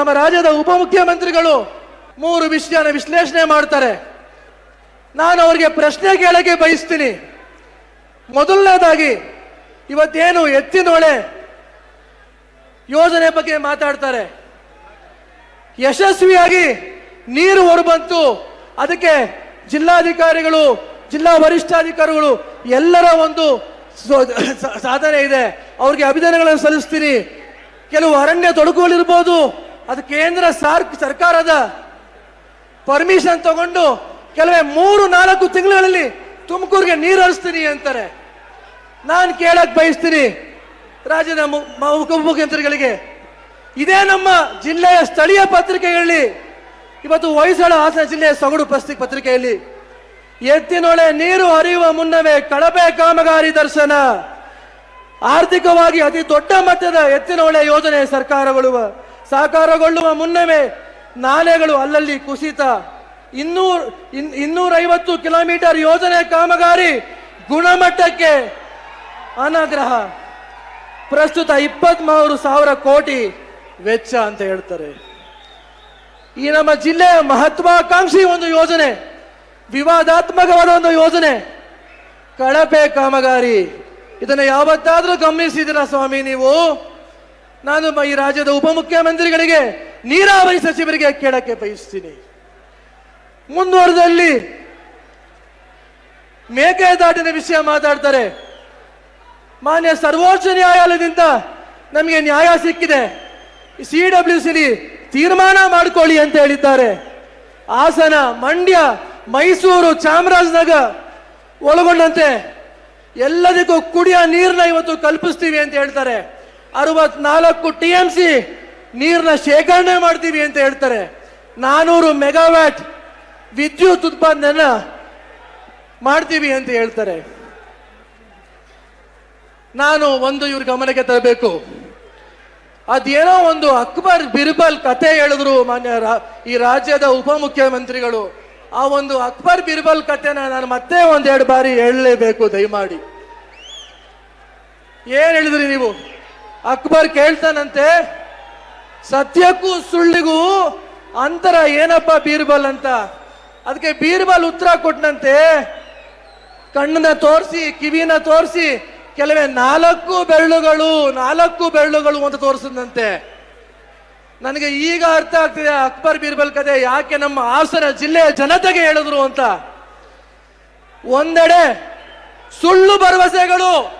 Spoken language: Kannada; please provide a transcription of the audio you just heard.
ನಮ್ಮ ರಾಜ್ಯದ ಉಪಮುಖ್ಯಮಂತ್ರಿಗಳು ಮೂರು ವಿಷಯನ ವಿಶ್ಲೇಷಣೆ ಮಾಡ್ತಾರೆ. ನಾನು ಅವರಿಗೆ ಪ್ರಶ್ನೆ ಕೇಳಕ್ಕೆ ಬಯಸ್ತೀನಿ. ಮೊದಲನೇದಾಗಿ, ಇವತ್ತೇನು ಎತ್ತಿನೊಳೆ ಯೋಜನೆ ಬಗ್ಗೆ ಮಾತಾಡ್ತಾರೆ. ಯಶಸ್ವಿಯಾಗಿ ನೀರು ಹೊರಬಂತು. ಅದಕ್ಕೆ ಜಿಲ್ಲಾಧಿಕಾರಿಗಳು, ಜಿಲ್ಲಾ ವರಿಷ್ಠಾಧಿಕಾರಿಗಳು ಎಲ್ಲರ ಒಂದು ಸಾಧನೆ ಇದೆ. ಅವ್ರಿಗೆ ಅಭಿನಂದನೆಗಳನ್ನು ಸಲ್ಲಿಸ್ತೀನಿ. ಕೆಲವು ಅರಣ್ಯ ತೊಡಕುಗಳಿರ್ಬೋದು. ಅದು ಕೇಂದ್ರ ಸರ್, ಸರ್ಕಾರದ ಪರ್ಮಿಷನ್ ತಗೊಂಡು ಕೆಲವೇ ಮೂರು, ನಾಲ್ಕು ತಿಂಗಳಲ್ಲಿ ತುಮಕೂರಿಗೆ ನೀರು ಹರಿಸ್ತೀನಿ ಅಂತಾರೆ. ನಾನು ಕೇಳಕ್ ಬಯಸ್ತೀನಿ ರಾಜ್ಯದ ಉಪಮುಖ್ಯಮಂತ್ರಿಗಳಿಗೆ. ಇದೇ ನಮ್ಮ ಜಿಲ್ಲೆಯ ಸ್ಥಳೀಯ ಪತ್ರಿಕೆಗಳಲ್ಲಿ, ಇವತ್ತು ಹೊಯ್ಸಳ ಹಾಸನ ಜಿಲ್ಲೆಯ ಸೊಗಡು ಪ್ರಸ್ತಿ ಪತ್ರಿಕೆಯಲ್ಲಿ, ಎತ್ತಿನೊಳೆ ನೀರು ಹರಿಯುವ ಮುನ್ನವೇ ಕಳಪೆ ಕಾಮಗಾರಿ ದರ್ಶನ, ಆರ್ಥಿಕವಾಗಿ ಅತಿ ದೊಡ್ಡ ಮಟ್ಟದ ಎತ್ತಿನೊಳೆ ಯೋಜನೆ ಸರ್ಕಾರಗೊಳ್ಳುವ ಸಾಕಾರಗೊಳ್ಳುವ ಮುನ್ನವೇ ನಾಲೆಗಳು ಅಲ್ಲಲ್ಲಿ ಕುಸಿತ. ಇನ್ನೂರ್, ಇನ್- ಇನ್ನೂರೈವತ್ತು ಕಿಲೋಮೀಟರ್ ಯೋಜನೆ ಕಾಮಗಾರಿ ಗುಣಮಟ್ಟಕ್ಕೆ ಅನಗ್ರಹ. ಪ್ರಸ್ತುತ ಇಪ್ಪತ್ಮೂರು ಸಾವಿರ ಕೋಟಿ ವೆಚ್ಚ ಅಂತ ಹೇಳ್ತಾರೆ. ಈ ನಮ್ಮ ಜಿಲ್ಲೆಯ ಮಹತ್ವಾಕಾಂಕ್ಷಿ ಒಂದು ಯೋಜನೆ, ವಿವಾದಾತ್ಮಕವಾದ ಒಂದು ಯೋಜನೆ, ಕಳಪೆ ಕಾಮಗಾರಿ. ಇದನ್ನು ಯಾವತ್ತಾದರೂ ಗಮನಿಸಿದಿರಾ ಸ್ವಾಮಿ ನೀವು? ನಾನು ಈ ರಾಜ್ಯದ ಉಪಮುಖ್ಯಮಂತ್ರಿಗಳಿಗೆ, ನೀರಾವರಿ ಸಚಿವರಿಗೆ ಕೇಳಕ್ಕೆ ಬಯಸ್ತೀನಿ. ಮುಂದುವರೆದಲ್ಲಿ ಮೇಕೆದಾಟಿನ ವಿಷಯ ಮಾತಾಡ್ತಾರೆ. ಮಾನ್ಯ ಸರ್ವೋಚ್ಚ ನ್ಯಾಯಾಲಯದಿಂದ ನಮಗೆ ನ್ಯಾಯ ಸಿಕ್ಕಿದೆ. ಸಿ ಡಬ್ಲ್ಯೂ ಸಿಲಿ ತೀರ್ಮಾನ ಮಾಡಿಕೊಳ್ಳಿ ಅಂತ ಹೇಳಿದ್ದಾರೆ. ಹಾಸನ, ಮಂಡ್ಯ, ಮೈಸೂರು, ಚಾಮರಾಜನಗರ ಒಳಗೊಂಡಂತೆ ಎಲ್ಲದಕ್ಕೂ ಕುಡಿಯ ನೀರನ್ನ ಇವತ್ತು ಕಲ್ಪಿಸ್ತೀವಿ ಅಂತ ಹೇಳ್ತಾರೆ. ಅರವತ್ನಾಲ್ಕು ಟಿ ಎಂ ಸಿ ನೀರನ್ನ ಶೇಖರಣೆ ಮಾಡ್ತೀವಿ ಅಂತ ಹೇಳ್ತಾರೆ. ನಾನೂರು ಮೆಗಾವ್ಯಾಟ್ ವಿದ್ಯುತ್ ಉತ್ಪಾದನೆಯನ್ನ ಮಾಡ್ತೀವಿ ಅಂತ ಹೇಳ್ತಾರೆ. ನಾನು ಒಂದು ಇವ್ರ ಗಮನಕ್ಕೆ ತರಬೇಕು. ಅದೇನೋ ಒಂದು ಅಕ್ಬರ್ ಬಿರ್ಬಲ್ ಕತೆ ಹೇಳಿದ್ರು ಮಾನ್ಯ ಈ ರಾಜ್ಯದ ಉಪಮುಖ್ಯಮಂತ್ರಿಗಳು. ಆ ಒಂದು ಅಕ್ಬರ್ ಬಿರ್ಬಲ್ ಕತೆನ ನಾನು ಮತ್ತೆ ಒಂದೆರಡು ಬಾರಿ ಹೇಳಲೇಬೇಕು, ದಯಮಾಡಿ. ಏನ್ ಹೇಳಿದ್ರಿ ನೀವು? ಅಕ್ಬರ್ ಕೇಳ್ತಾನಂತೆ ಸತ್ಯಕ್ಕೂ ಸುಳ್ಳಿಗೂ ಅಂತರ ಏನಪ್ಪ ಬೀರ್ಬಲ್ ಅಂತ? ಅದಕ್ಕೆ ಬೀರ್ಬಲ್ ಉತ್ತರ ಕೊಟ್ಟನಂತೆ ಕಣ್ಣನ್ನ ತೋರಿಸಿ, ಕಿವಿನ ತೋರಿಸಿ, ಕೆಲವೇ ನಾಲ್ಕು ಬೆರಳುಗಳು ನಾಲ್ಕು ಬೆರಳುಗಳು ಅಂತ ತೋರಿಸಿದಂತೆ ನನಗೆ ಈಗ ಅರ್ಥ ಆಗ್ತಿದೆ ಅಕ್ಬರ್ ಬೀರ್ಬಲ್ ಕತೆ ಯಾಕೆ ನಮ್ಮ ಹಾಸನ ಜಿಲ್ಲೆಯ ಜನತೆಗೆ ಹೇಳಿದ್ರು ಅಂತ. ಒಂದೆಡೆ ಸುಳ್ಳು ಭರವಸೆಗಳು